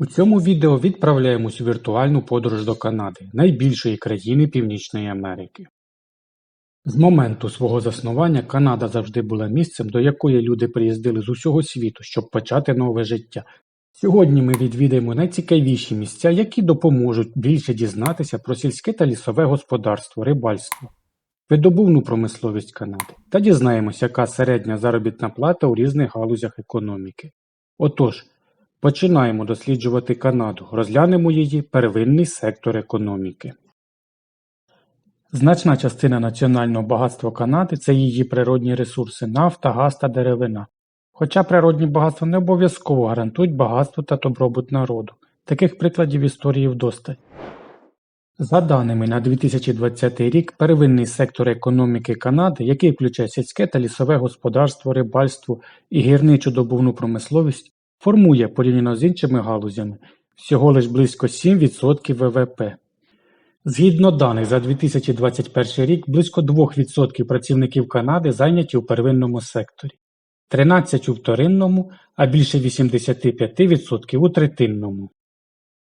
У цьому відео відправляємось у віртуальну подорож до Канади, найбільшої країни Північної Америки. З моменту свого заснування Канада завжди була місцем, до якої люди приїздили з усього світу, щоб почати нове життя. Сьогодні ми відвідаємо найцікавіші місця, які допоможуть більше дізнатися про сільське та лісове господарство, рибальство, видобувну промисловість Канади та дізнаємося, яка середня заробітна плата у різних галузях економіки. Отож, починаємо досліджувати Канаду, розглянемо її первинний сектор економіки. Значна частина національного багатства Канади це її природні ресурси нафта, газ та деревина. Хоча природні багатства не обов'язково гарантують багатство та добробут народу. Таких прикладів історії вдосталь. За даними на 2020 рік, первинний сектор економіки Канади, який включає сільське та лісове господарство, рибальство і гірничу добувну промисловість, формує порівняно з іншими галузями всього лиш близько 7% ВВП. Згідно даних за 2021 рік, близько 2% працівників Канади зайняті у первинному секторі, 13% у вторинному, а більше 85% у третинному.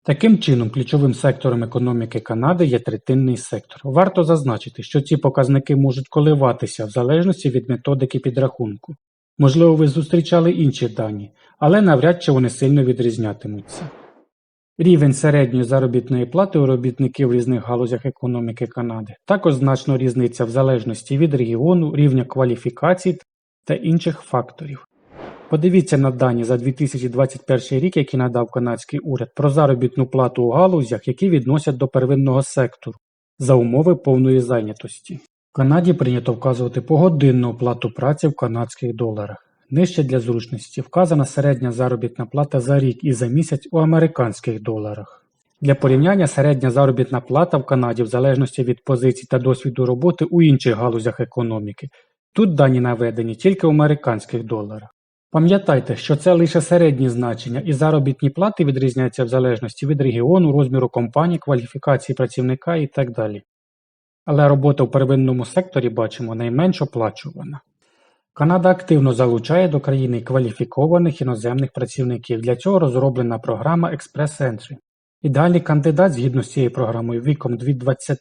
Таким чином, ключовим сектором економіки Канади є третинний сектор. Варто зазначити, що ці показники можуть коливатися в залежності від методики підрахунку. Можливо, ви зустрічали інші дані, але навряд чи вони сильно відрізнятимуться. Рівень середньої заробітної плати у робітників в різних галузях економіки Канади також значно різниця в залежності від регіону, рівня кваліфікацій та інших факторів. Подивіться на дані за 2021 рік, які надав канадський уряд, про заробітну плату у галузях, які відносять до первинного сектору за умови повної зайнятості. Канаді прийнято вказувати погодинну оплату праці в канадських доларах. Нижче для зручності вказана середня заробітна плата за рік і за місяць у американських доларах. Для порівняння середня заробітна плата в Канаді в залежності від позицій та досвіду роботи у інших галузях економіки. Тут дані наведені тільки в американських доларах. Пам'ятайте, що це лише середні значення і заробітні плати відрізняються в залежності від регіону, розміру компанії, кваліфікації працівника і так далі. Але робота в первинному секторі бачимо найменш оплачувана. Канада активно залучає до країни кваліфікованих іноземних працівників. Для цього розроблена програма Express Entry. Ідеальний кандидат згідно з цією програмою віком від 20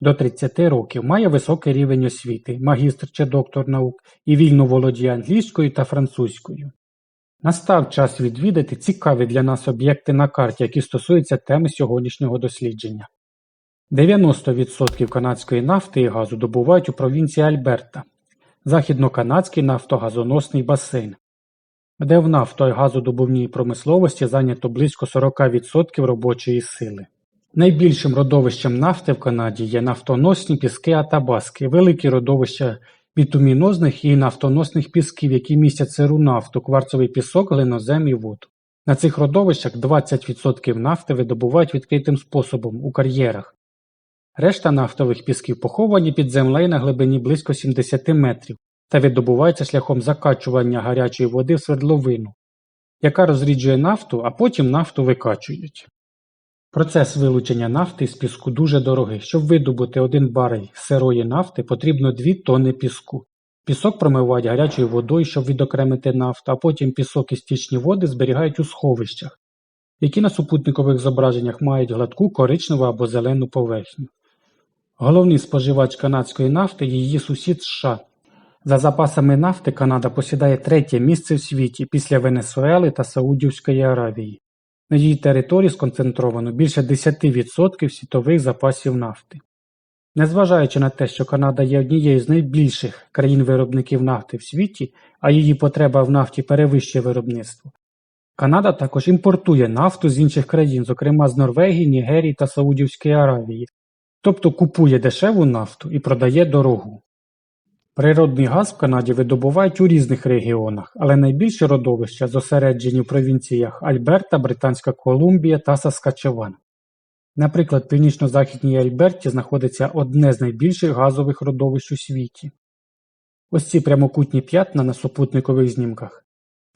до 30 років має високий рівень освіти, магістр чи доктор наук і вільно володіє англійською та французькою. Настав час відвідати цікаві для нас об'єкти на карті, які стосуються теми сьогоднішнього дослідження. 90% канадської нафти і газу добувають у провінції Альберта, західноканадський нафтогазоносний басейн, де в нафто- і газодобувній промисловості зайнято близько 40% робочої сили. Найбільшим родовищем нафти в Канаді є нафтоносні піски Атабаски, великі родовища бітумінозних і нафтоносних пісків, які містять сиру нафту, кварцовий пісок, глинозем і воду. На цих родовищах 20% нафти видобувають відкритим способом у кар'єрах. Решта нафтових пісків поховані під землею на глибині близько 70 метрів та видобуваються шляхом закачування гарячої води в свердловину, яка розріджує нафту, а потім нафту викачують. Процес вилучення нафти з піску дуже дорогий. Щоб видобути один барель сирої нафти, потрібно 2 тонни піску. Пісок промивають гарячою водою, щоб відокремити нафту, а потім пісок і стічні води зберігають у сховищах, які на супутникових зображеннях мають гладку коричневу або зелену поверхню. Головний споживач канадської нафти її сусід США. За запасами нафти Канада посідає третє місце в світі після Венесуели та Саудівської Аравії. На її території сконцентровано більше 10% світових запасів нафти. Незважаючи на те, що Канада є однією з найбільших країн-виробників нафти в світі, а її потреба в нафті перевищує виробництво, Канада також імпортує нафту з інших країн, зокрема з Норвегії, Нігерії та Саудівської Аравії, тобто купує дешеву нафту і продає дорогу. Природний газ в Канаді видобувають у різних регіонах, але найбільші родовища зосереджені в провінціях Альберта, Британська Колумбія та Саскачеван. Наприклад, в північно-західній Альберті знаходиться одне з найбільших газових родовищ у світі. Ось ці прямокутні п'ятна на супутникових знімках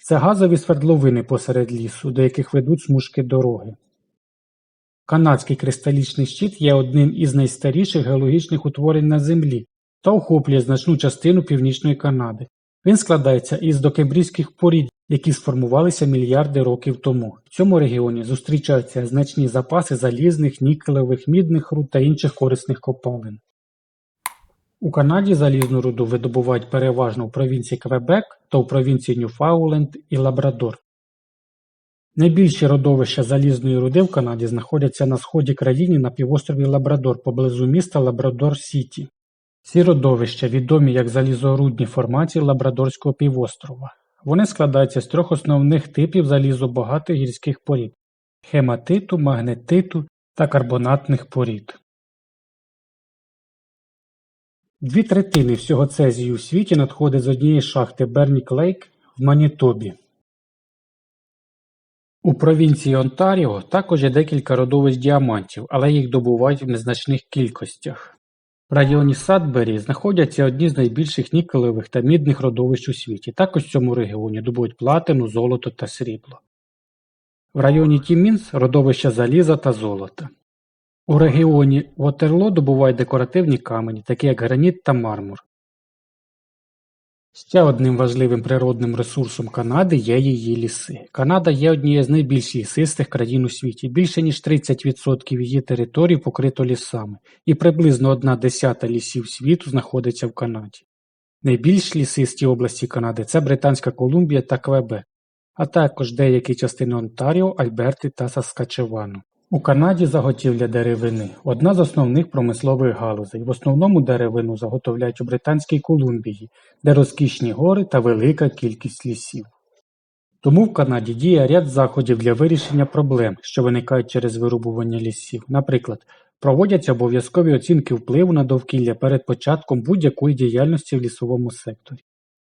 це газові свердловини посеред лісу, до яких ведуть смужки дороги. Канадський кристалічний щит є одним із найстаріших геологічних утворень на Землі та охоплює значну частину Північної Канади. Він складається із докембрійських порід, які сформувалися мільярди років тому. В цьому регіоні зустрічаються значні запаси залізних, нікелевих, мідних руд та інших корисних копалин. У Канаді залізну руду видобувають переважно в провінції Квебек та у провінції Ньюфаундленд і Лабрадор. Найбільші родовища залізної руди в Канаді знаходяться на сході країни на півострові Лабрадор поблизу міста Лабрадор-Сіті. Ці родовища відомі як залізорудні формації Лабрадорського півострова. Вони складаються з трьох основних типів залізобагатих гірських порід хематиту, магнетиту та карбонатних порід. Дві третини всього цезію у світі надходить з однієї шахти Бернік Лейк в Манітобі. У провінції Онтаріо також є декілька родовищ діамантів, але їх добувають в незначних кількостях. В районі Садбері знаходяться одні з найбільших нікелевих та мідних родовищ у світі. Також в цьому регіоні добувають платину, золото та срібло. В районі Тімінс родовища заліза та золота. У регіоні Вотерло добувають декоративні камені, такі як граніт та мармур. Ще одним важливим природним ресурсом Канади є її ліси. Канада є однією з найбільш лісистих країн у світі. Більше ніж 30% її території покрито лісами, і приблизно одна десята лісів світу знаходиться в Канаді. Найбільш лісисті області Канади це Британська Колумбія та Квебек, а також деякі частини Онтаріо, Альберти та Саскачевану. У Канаді заготівля деревини – одна з основних промислових галузей. В основному деревину заготовляють у Британській Колумбії, де розкішні гори та велика кількість лісів. Тому в Канаді діє ряд заходів для вирішення проблем, що виникають через вирубування лісів. Наприклад, проводяться обов'язкові оцінки впливу на довкілля перед початком будь-якої діяльності в лісовому секторі.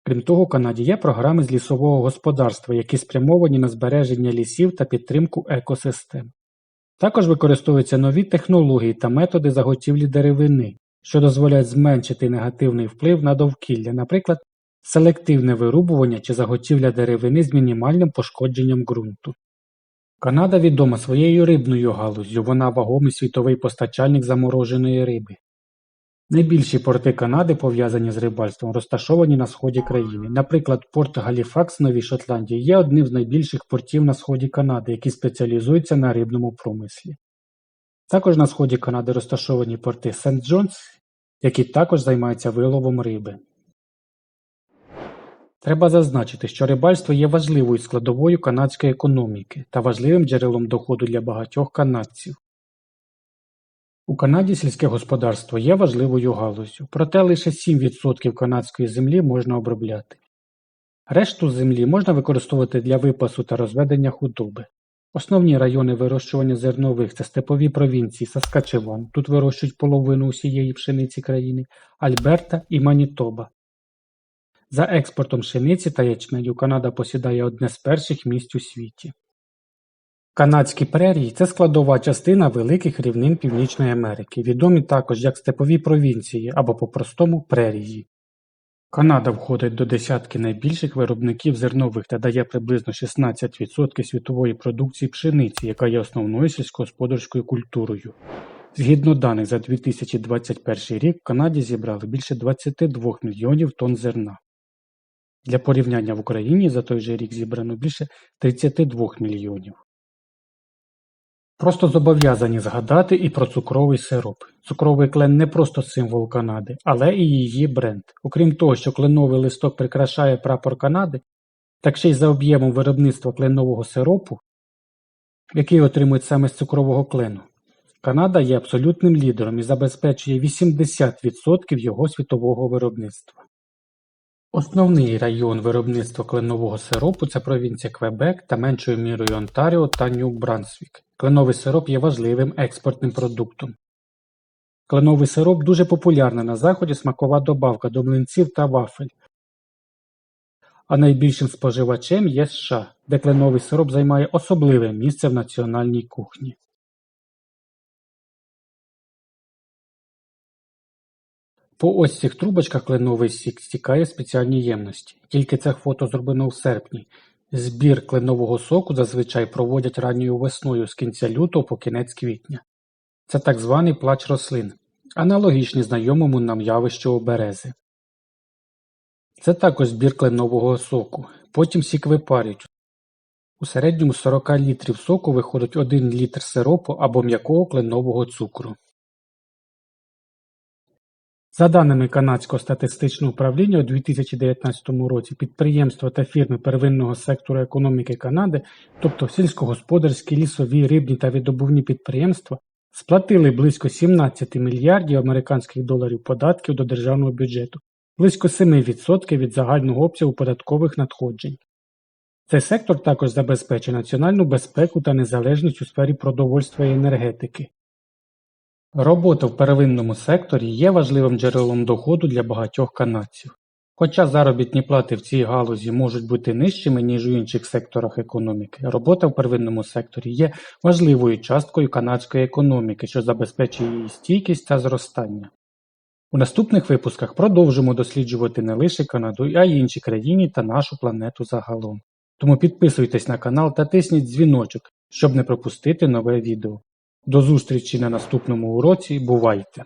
Крім того, в Канаді є програми з лісового господарства, які спрямовані на збереження лісів та підтримку екосистем. Також використовуються нові технології та методи заготівлі деревини, що дозволяють зменшити негативний вплив на довкілля, наприклад, селективне вирубування чи заготівля деревини з мінімальним пошкодженням ґрунту. Канада відома своєю рибною галуззю, вона вагомий світовий постачальник замороженої риби. Найбільші порти Канади, пов'язані з рибальством, розташовані на сході країни. Наприклад, порт Галіфакс в Новій Шотландії є одним з найбільших портів на сході Канади, який спеціалізується на рибному промислі. Також на сході Канади розташовані порти Сент Джонс, які також займаються виловом риби. Треба зазначити, що рибальство є важливою складовою канадської економіки та важливим джерелом доходу для багатьох канадців. У Канаді сільське господарство є важливою галуззю, проте лише 7% канадської землі можна обробляти. Решту землі можна використовувати для випасу та розведення худоби. Основні райони вирощування зернових це степові провінції Саскачеван, тут вирощують половину усієї пшениці країни, Альберта і Манітоба. За експортом пшениці та ячменю Канада посідає одне з перших місць у світі. Канадські прерії – це складова частина великих рівнин Північної Америки, відомі також як степові провінції або по-простому прерії. Канада входить до десятки найбільших виробників зернових та дає приблизно 16% світової продукції пшениці, яка є основною сільськогосподарською культурою. Згідно даних за 2021 рік в Канаді зібрали більше 22 мільйонів тонн зерна. Для порівняння в Україні за той же рік зібрано більше 32 мільйонів. Просто зобов'язані згадати і про цукровий сироп. Цукровий клен не просто символ Канади, але і її бренд. Окрім того, що кленовий листок прикрашає прапор Канади, так ще й за об'ємом виробництва кленового сиропу, який отримують саме з цукрового клену. Канада є абсолютним лідером і забезпечує 80% його світового виробництва. Основний район виробництва кленового сиропу це провінція Квебек та меншою мірою Онтаріо та Нью-Брансвік. Кленовий сироп є важливим експортним продуктом. Кленовий сироп дуже популярна на заході смакова добавка до млинців та вафель. А найбільшим споживачем є США, де кленовий сироп займає особливе місце в національній кухні. По ось цих трубочках кленовий сік стікає спеціальні ємності. Тільки це фото зроблено в серпні. Збір кленового соку зазвичай проводять ранньою весною з кінця лютого по кінець квітня. Це так званий плач рослин, аналогічний знайомому нам явищу берези. Це також збір кленового соку. потім сік випарюють. У середньому 40 літрів соку виходить 1 літр сиропу або м'якого кленового цукру. За даними Канадського статистичного управління, у 2019 році підприємства та фірми первинного сектору економіки Канади, тобто сільськогосподарські, лісові, рибні та видобувні підприємства, сплатили близько 17 мільярдів американських доларів податків до державного бюджету, близько 7% від загального обсягу податкових надходжень. Цей сектор також забезпечує національну безпеку та незалежність у сфері продовольства і енергетики. Робота в первинному секторі є важливим джерелом доходу для багатьох канадців. Хоча заробітні плати в цій галузі можуть бути нижчими, ніж у інших секторах економіки, робота в первинному секторі є важливою часткою канадської економіки, що забезпечує її стійкість та зростання. У наступних випусках продовжимо досліджувати не лише Канаду, а й інші країни та нашу планету загалом. Тому підписуйтесь на канал та тисніть дзвіночок, щоб не пропустити нове відео. До зустрічі на наступному уроці. Бувайте!